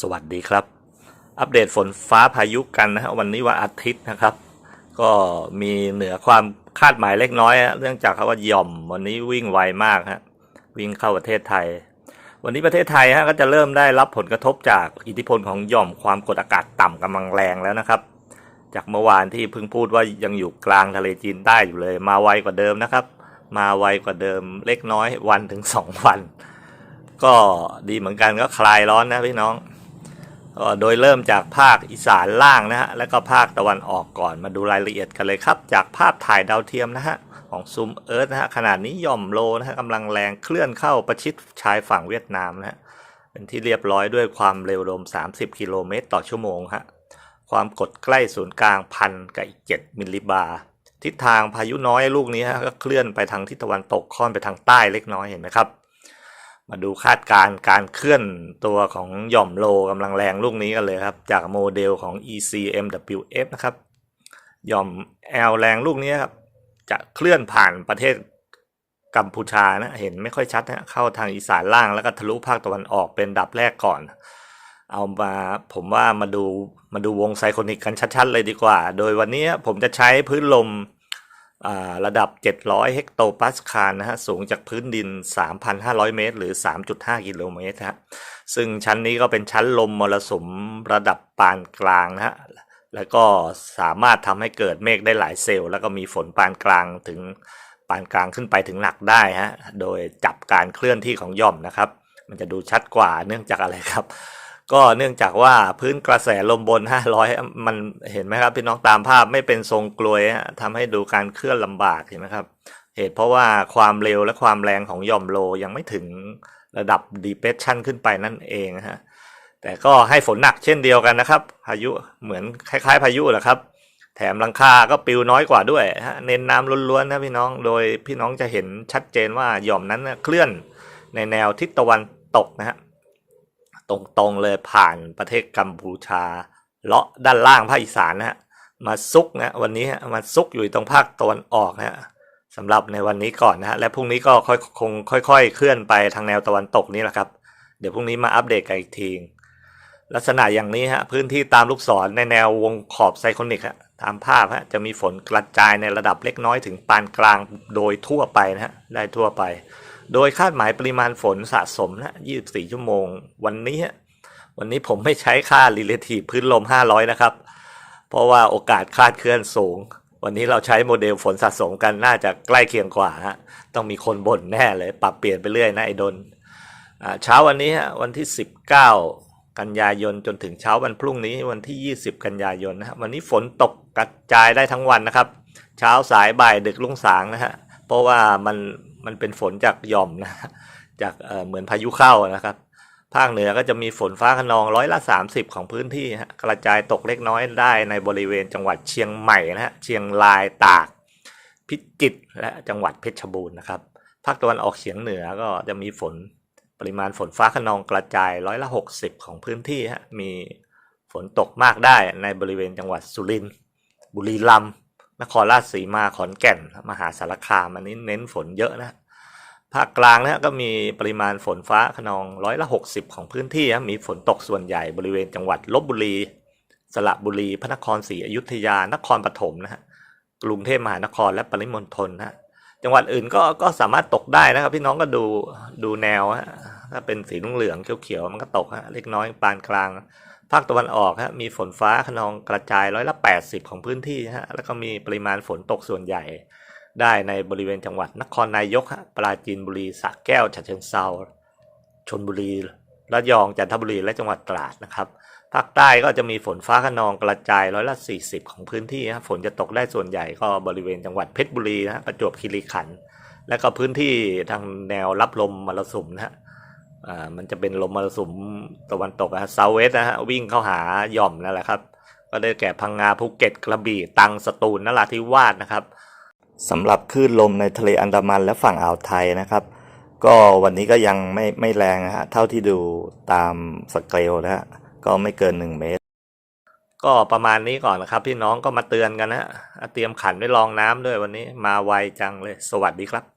สวัสดีครับ อัปเดตฝนฟ้าพายุกันนะฮะวันนี้วันอาทิตย์นะครับ ก็มีเหนือความคาดหมายเล็กน้อยเนื่องจากว่าย่อมวันนี้วิ่งไวมากฮะวิ่งเข้าประเทศไทย วันนี้ประเทศไทยฮะก็จะเริ่มได้รับผลกระทบจากอิทธิพลของย่อมความกดอากาศต่ำกำลังแรงแล้วนะครับ จากเมื่อวานที่เพิ่งพูดว่ายังอยู่กลางทะเลจีนใต้อยู่เลย มาไวกว่าเดิมนะครับ มาไวกว่าเดิมเล็กน้อยวันถึงสองวัน ก็ดีเหมือนกันก็คลายร้อนนะพี่น้อง โดยเริ่มจากภาคอีสานล่างนะฮะ แล้วก็ภาคตะวันออกก่อน มาดูรายละเอียดกันเลยครับ จากภาพถ่ายดาวเทียมนะฮะ ของซูมเอิร์ธนะฮะ ขนาดนี้ย่อมโลนะฮะกำลังแรงเคลื่อนเข้าประชิดชายฝั่งเวียดนามนะฮะ เป็นที่เรียบร้อยด้วยความเร็วลม 30 กิโลเมตรต่อชั่วโมงฮะ ความกดใกล้ศูนย์กลางพันกับอีก 7 มิลลิบาร์ ทิศทางพายุน้อยลูกนี้ฮะก็เคลื่อนไปทางทิศตะวันตกค่อนไปทางใต้เล็กน้อยเห็นไหมครับ มาดูคาดการณ์การเคลื่อนตัวของหย่อมโลกำลังแรงลูกนี้กันเลยครับ จากโมเดลของ ECMWF นะครับ หย่อมแอลแรงลูกนี้ครับ จะเคลื่อนผ่านประเทศกัมพูชานะเห็นไม่ค่อยชัดนะเข้าทางอีสานล่างแล้วก็ทะลุภาคตะวันออกเป็นดับแรกก่อน เอามาผมว่ามาดูมาดูวงไซโคนิกกันชัดๆเลยดีกว่า โดยวันนี้ผมจะใช้พื้นลม ระดับ 700 เฮกโตปาสคาลนะฮะ สูงจากพื้นดิน 3,500 เมตร หรือ 3.5 กิโลเมตรฮะ ซึ่งชั้นนี้ก็เป็นชั้นลมมรสุมระดับปานกลางนะฮะ แล้วก็สามารถทำให้เกิดเมฆได้หลายเซลล์ แล้วก็มีฝนปานกลางถึงปานกลางขึ้นไปถึงหนักได้ฮะ โดยจับการเคลื่อนที่ของย่อมนะครับ มันจะดูชัดกว่าเนื่องจากอะไรครับ ก็เนื่องจากว่าพื้นกระแสลมบน 500 มันเห็นไหมครับพี่น้องตามภาพไม่เป็นทรงกลวยฮะทำให้ดูการเคลื่อนลำบากเห็นไหมครับ เหตุเพราะว่าความเร็วและความแรงของย่อมโลยังไม่ถึงระดับ depression ขึ้นไปนั่นเองฮะแต่ก็ให้ฝนหนักเช่นเดียวกันนะครับ พายุเหมือนคล้ายๆ พายุแหละครับ แถมหลังคาก็ปิวน้อยกว่าด้วยฮะเน้นน้ำล้วนๆนะพี่น้องโดยพี่น้องจะเห็นชัดเจนว่าหย่อมนั้นเคลื่อนในแนวทิศตะวันตกนะฮะ ตรงๆเลยผ่านประเทศกัมพูชาเลาะด้านล่างภาคอีสานนะฮะมาซุกนะวันนี้ฮะมาซุกอยู่ตรงภาคตะวันออกนะสำหรับในวันนี้ก่อนนะฮะและพรุ่งนี้ก็ค่อยคงค่อย ๆ เคลื่อนไปทางแนวตะวันตกนี่แหละครับ เดี๋ยวพรุ่งนี้มาอัปเดตกันอีกทีลักษณะอย่างนี้ฮะพื้นที่ตามลูกศรในแนววงขอบไซโคนิกฮะตามภาพฮะจะมีฝนกระจายในระดับเล็กน้อยถึงปานกลางโดยทั่วไปนะฮะได้ทั่วไป โดยคาดหมายปริมาณฝนสะสมนะ 24 ชั่วโมง วันนี้ วันนี้ผมไม่ใช้ค่า relative พื้นลม 500 นะครับ เพราะว่าโอกาสคลาดเคลื่อนสูง วันนี้เราใช้โมเดลฝนสะสมกันน่าจะใกล้เคียงกว่าฮะ ต้องมีคนบ่นแน่เลย ปรับเปลี่ยนไปเรื่อยนะไอ้ดนเช้าวันนี้วันที่ 19 กันยายนจนถึงเช้าวันพรุ่งนี้วันที่ 20 กันยายนนะฮะวันนี้ฝนตกกระจายได้ทั้งวันนะครับ เช้าสายบ่ายดึกลุ่งสางนะฮะเพราะว่ามัน มันเป็นฝนจากหย่อมนะ จากเอ่อเหมือนพายุเข้านะครับ ภาคเหนือก็จะมีฝนฟ้าขนองร้อยละ 30 ของพื้นที่ฮะกระจายตกเล็กน้อยได้ในบริเวณจังหวัดเชียงใหม่นะฮะ เชียงรายตาก พิจิตรและจังหวัดเพชรบูรณ์นะครับ ภาคตะวันออกเฉียงเหนือก็จะมีฝนปริมาณฝนฟ้าขนองกระจายร้อยละ60 ของพื้นที่ฮะ มีฝนตกมากได้ในบริเวณจังหวัดสุรินทร์บุรีรัมย์ นครราชสีมาขอนแก่น มหาสารคามอันนี้เน้นฝนเยอะนะภาคกลางนะฮะก็มีปริมาณฝนฟ้าขนองร้อยละ 60 ของพื้นที่ฮะมีฝนตกส่วนใหญ่บริเวณจังหวัดลบบุรี สระบุรี พระนครศรีอยุธยา นครปฐมนะฮะกรุงเทพมหานครและปริมณฑลนะจังหวัดอื่นก็ก็สามารถตกได้นะครับ พี่น้องก็ดูดูแนวฮะถ้าเป็นสีเหลืองเขียวๆมันก็ตกฮะเล็กน้อยปานกลาง ภาคตะวันออกฮะมีฝนฟ้าขนองกระจายร้อยละ 80 ของพื้นที่ฮะแล้วก็มีปริมาณฝนตกส่วนใหญ่ ได้ในบริเวณจังหวัดนครนายกฮะปราจีนบุรีสระแก้วฉะเชิงเซาชนบุรีระยองจันทบุรีและจังหวัดตราดนะครับภาคใต้ก็จะมีฝนฟ้าขนองกระจายร้อยละ 40 ของพื้นที่ฮะฝนจะตกได้ส่วนใหญ่ก็บริเวณจังหวัดเพชรบุรีนะฮะประจวบคีรีขันธ์และก็พื้นที่ทางแนวรับลมมรสุมนะฮะ อ่ามันจะเป็นลมมรสุมตะวันตกนะฮะเซาเวสนะฮะวิ่งเข้าหาหย่อมนั่นแหละครับ ก็ได้แก่พังงาภูเก็ตกระบี่ตังสตูลนราธิวาสนะครับสำหรับคลื่นลมในทะเลอันดามันและฝั่งอ่าวไทยนะครับ ก็วันนี้ก็ยังไม่ไม่แรงนะฮะเท่าที่ดูตามสเกลนะฮะก็ไม่เกิน 1 เมตร ก็ประมาณนี้ก่อนนะครับ พี่น้องก็มาเตือนกันนะฮะเตรียมขันไว้รองน้ำด้วยวันนี้มาไวจังเลย สวัสดีครับ